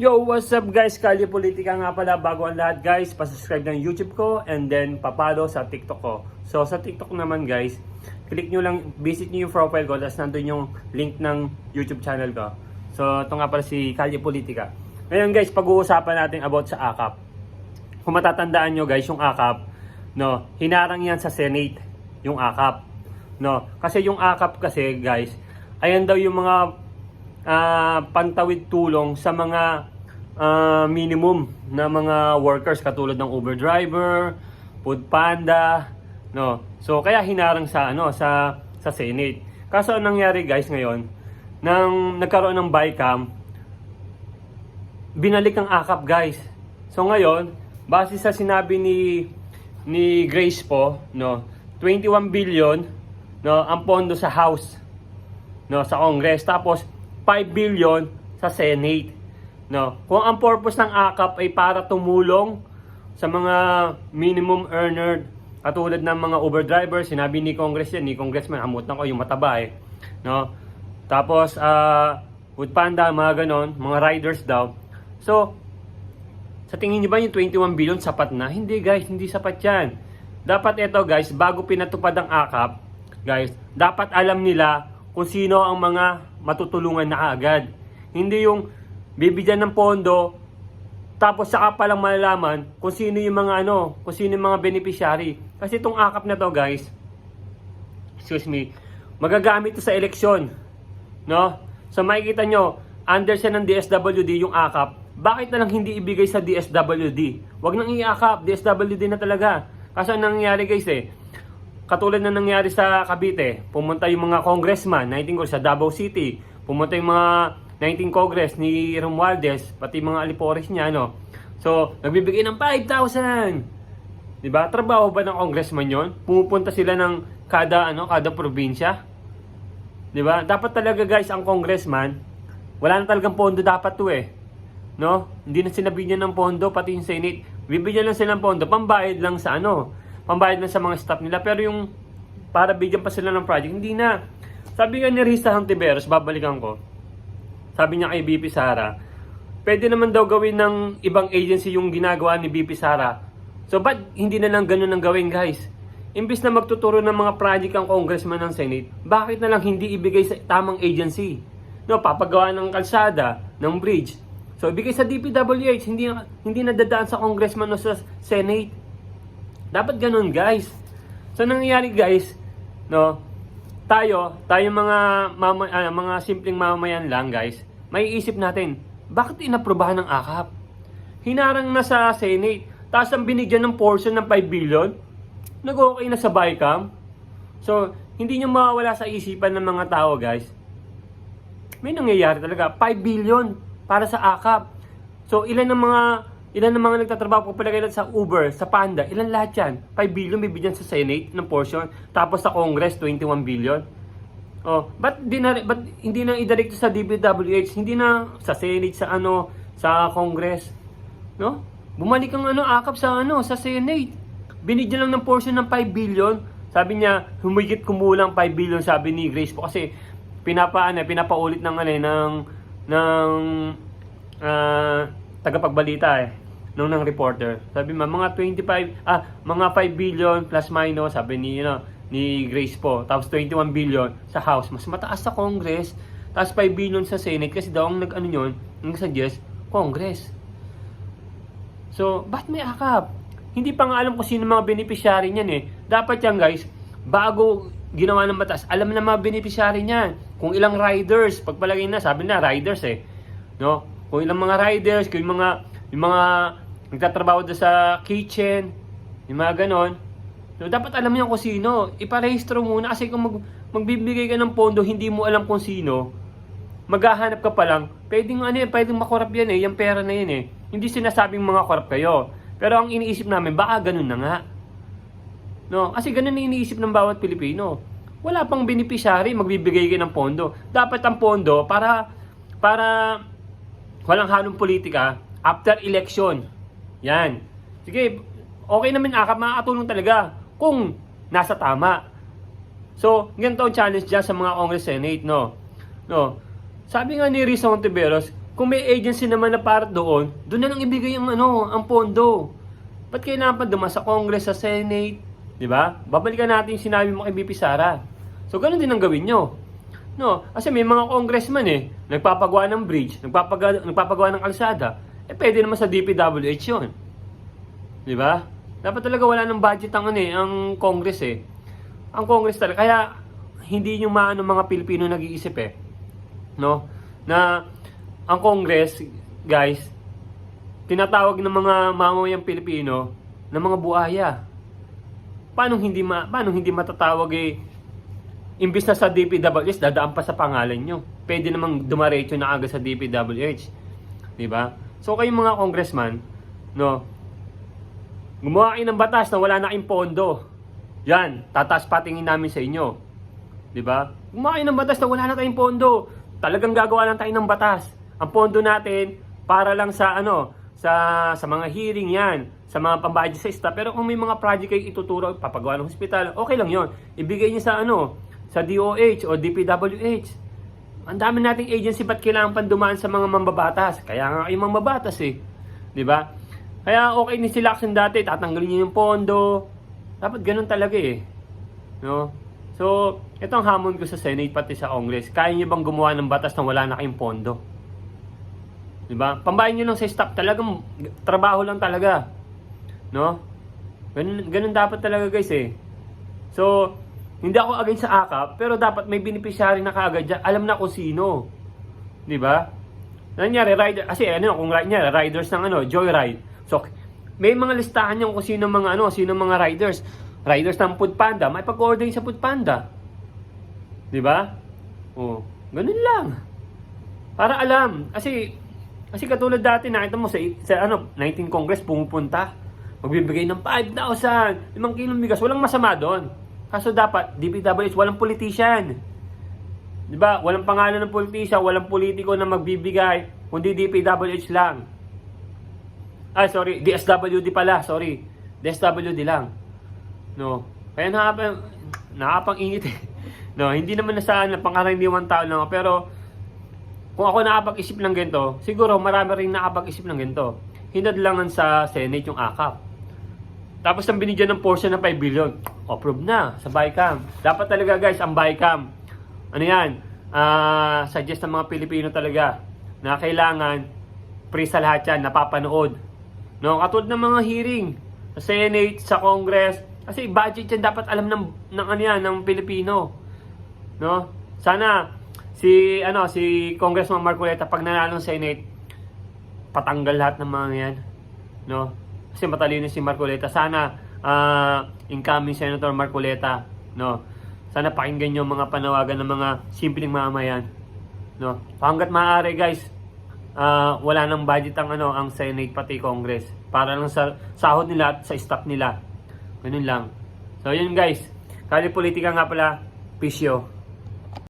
Yo, what's up guys? Kalye Politika nga pala bago ang lahat guys. Pasubscribe ng YouTube ko and then papalo sa TikTok ko. So sa TikTok naman guys, click nyo lang, visit nyo yung profile ko tapos nandun yung link ng YouTube channel ko. So ito nga pala si Kalye Politika. Ngayon guys, pag-uusapan natin about sa AKAP. Kung matatandaan nyo guys, yung AKAP, no, hinarang yan sa Senate, yung AKAP. No, kasi yung AKAP kasi guys, ayan daw yung mga ah, pantawid tulong sa mga ah, minimum na mga workers katulad ng Uber driver, Food Panda, no. So kaya hinarang sa ano sa sa Senate. Kaso anong nangyari guys ngayon, nang nagkaroon ng BICAM, binalik ang AKAP guys. So ngayon, base sa sinabi ni ni Grace po, no, 21 billion no ang pondo sa House no sa Congress tapos 5 billion sa Senate. No? Kung ang purpose ng AKAP ay para tumulong sa mga minimum earner katulad ng mga Uber driver sinabi ni Congress yan ni Congressman amutan ko yung mataba eh. No? Tapos ah Food Panda mga ganon mga riders daw. So sa tingin niyo ba yung 21 billion sapat na? Hindi guys, hindi sapat yan. Dapat ito guys, bago pinatupad ang AKAP, guys, dapat alam nila kung sino ang mga matutulungan na agad. Hindi yung bibigyan ng pondo, tapos saka pa lang malalaman kung sino yung mga ano, kung sino yung mga beneficiary. Kasi itong AKAP na to guys, excuse me, magagamit to sa eleksyon. No? So makikita nyo, under siya ng DSWD yung AKAP, bakit na lang hindi ibigay sa DSWD? Huwag nang i-AKAP, DSWD na talaga. Kasi ang nangyayari guys eh, katulad na nangyari sa Cavite, pumunta yung mga congressman, 19 ko sa Davao City, pumunta yung mga 19 congress ni Romualdez, pati mga alipores niya, no? So, nagbibigay ng 5,000! Di ba? Trabaho ba ng congressman yon? Pumupunta sila ng kada, ano, kada probinsya? Di ba? Dapat talaga guys, ang congressman, wala na talagang pondo dapat to eh. No? Hindi na sinabigyan ng pondo, pati yung Senate. Bibigyan lang sila ng pondo, pambayad lang sa ano, pambayad lang sa mga staff nila. Pero yung para bigyan pa sila ng project, hindi na. Sabi nga ni Risa Hantiveros, babalikan ko. Sabi niya kay BP Sara, pwede naman daw gawin ng ibang agency yung ginagawa ni BP Sara. So, ba't hindi na lang ganun ang gawin, guys? Imbis na magtuturo ng mga project ang congressman ng Senate, bakit na lang hindi ibigay sa tamang agency? No, papagawa ng kalsada, ng bridge. So, ibigay sa DPWH, hindi na, hindi na dadaan sa congressman o sa Senate. Dapat ganun, guys. So, nangyayari, guys, no, tayo, tayo mga mama, ah, mga simpleng mamamayan lang, guys, may isip natin, bakit inaprubahan ng AKAP? Hinarang na sa Senate, tapos ang binigyan ng portion ng 5 billion, nag-okay na sa BICAM. So, hindi nyo mawawala sa isipan ng mga tao, guys. May nangyayari talaga, 5 billion para sa AKAP. So, ilan ng mga ilan ng mga nagtatrabaho po palagay sa Uber, sa Panda, ilan lahat yan? 5 billion bibigyan sa Senate ng portion, tapos sa Congress 21 billion. Oh, ba't, di ba't hindi na i-direct sa DPWH, hindi na sa Senate, sa ano, sa Congress? No? Bumalik ang ano, akap sa ano, sa Senate. Binigyan lang ng portion ng 5 billion. Sabi niya, humigit kumulang 5 billion, sabi ni Grace po. Kasi, pinapa, ano, pinapaulit ng, ano, eh, ng, ng, ah, tagapagbalita eh nung ng reporter. Sabi mo, mga 25, ah, mga 5 billion plus minus, sabi ni, you know, ni Grace po. Tapos 21 billion sa House. Mas mataas sa Congress. Tapos 5 billion sa Senate kasi daw ang nag-ano yun, nag-suggest, Congress. So, ba't may akap? Hindi pa nga alam kung sino mga beneficiary niyan eh. Dapat yan guys, bago ginawa ng batas, alam na mga beneficiary niyan. Kung ilang riders, pagpalagay na, sabi na riders eh. No? Kung ilang mga riders, kung yung mga, yung mga nagtatrabaho doon sa kitchen, yung mga ganon. So, dapat alam niyo kung sino. Iparehistro muna kasi kung mag, magbibigay ka ng pondo, hindi mo alam kung sino, maghahanap ka pa lang, pwedeng ano pwedeng makorap yan eh, yung pera na yan eh. Hindi sinasabing mga korap kayo. Pero ang iniisip namin, baka ganun na nga. No? Kasi ganun na iniisip ng bawat Pilipino. Wala pang beneficiary, magbibigay ka ng pondo. Dapat ang pondo para para walang halong politika after election. Yan. Sige, okay naman akap, makakatulong talaga kung nasa tama. So, ganito ang challenge dyan sa mga Congress Senate, no? No. Sabi nga ni Risa Ontiveros, kung may agency naman na para doon, doon na lang ibigay ang ano, ang pondo. Ba't kailangan pa dumas sa Congress, sa Senate, di ba? Babalikan natin yung sinabi mo kay BP Sara. So, ganun din ang gawin nyo. No, kasi may mga congressman eh, nagpapagawa ng bridge, nagpapagawa, nagpapagawa ng kalsada, eh pwede naman sa DPWH yun. Di ba? Dapat talaga wala ng budget ang ano eh, ang Congress eh. Ang Congress talaga, kaya hindi yung maano mga Pilipino nag-iisip eh. No? Na ang Congress, guys, tinatawag ng mga mamamayang Pilipino na mga buhaya. Paano hindi ma paano hindi matatawag eh imbis na sa DPWH dadaan pa sa pangalan nyo. Pwede namang dumaretso na agad sa DPWH. 'Di ba? So kayong mga congressman, no, gumawa kayo ng batas na wala na kayong pondo. Yan, tataas patingin namin sa inyo. 'Di ba? Gumawa kayo ng batas na wala na tayong pondo. Talagang gagawa lang tayo ng batas. Ang pondo natin para lang sa ano, sa sa mga hearing 'yan, sa mga pambayad sa staff. Pero kung may mga project kayo ituturo, papagawa ng hospital, okay lang 'yon. Ibigay niyo sa ano, sa DOH o DPWH. Ang dami nating agency ba't kailangan pang dumaan sa mga mambabatas? Kaya nga kayo mambabatas eh. ba? Kaya okay ni sila action dati, tatanggalin niyo yung pondo. Dapat ganun talaga eh. No? So, ito ang hamon ko sa Senate pati sa Congress. Kaya niyo bang gumawa ng batas na wala na kayong pondo? 'Di ba? Pambayan niyo lang sa staff, talagang trabaho lang talaga. No? Ganun, ganun dapat talaga guys eh. So, hindi ako against sa AKAP, pero dapat may beneficiary na kaagad dyan. Alam na kung sino. 'Di ba? Nangyari, rider, kasi ano, kung niya, riders ng ano, joyride. So, may mga listahan yung kung sino mga ano, sino mga riders. Riders ng Food Panda, may pag-order sa Food Panda. 'Di ba? Oh, ganun lang. Para alam, kasi kasi katulad dati nakita mo sa, sa ano, 19 Congress pumupunta. Magbibigay ng 5,000, 5 kilong bigas, walang masama doon. Kaso dapat DPWH walang politician. 'Di ba? Walang pangalan ng politician, walang politiko na magbibigay, kundi DPWH lang. Ah, sorry, DSWD pala, sorry. DSWD lang. No. Kaya nakapang nakapang init eh. No, hindi naman nasaan na pangaraniwan tao lang pero kung ako nakapag-isip ng ganito, siguro marami rin nakapag-isip ng ganito. Hinad langan sa Senate yung AKAP. Tapos ang binigyan ng portion ng 5 billion, approve na sa BICAM. Dapat talaga guys, ang BICAM, ano yan, ah suggest ng mga Pilipino talaga na kailangan free sa lahat yan, napapanood. No, katulad ng mga hearing sa Senate, sa Congress, kasi budget yan dapat alam ng ng ano yan, ng Pilipino. No? Sana si ano si Congressman Marcoleta pag nanalo ng Senate patanggal lahat ng mga yan. No? Kasi matalino si Marcoleta. Sana ah, incoming Senator Marcoleta, no? Sana pakinggan niyo mga panawagan ng mga simpleng mamamayan. No? Hanggat maaari guys, ah, wala nang budget ang ano ang Senate pati Congress para lang sa sahod nila at sa staff nila. Ganun lang. So yun guys, kali politika nga pala, pisyo.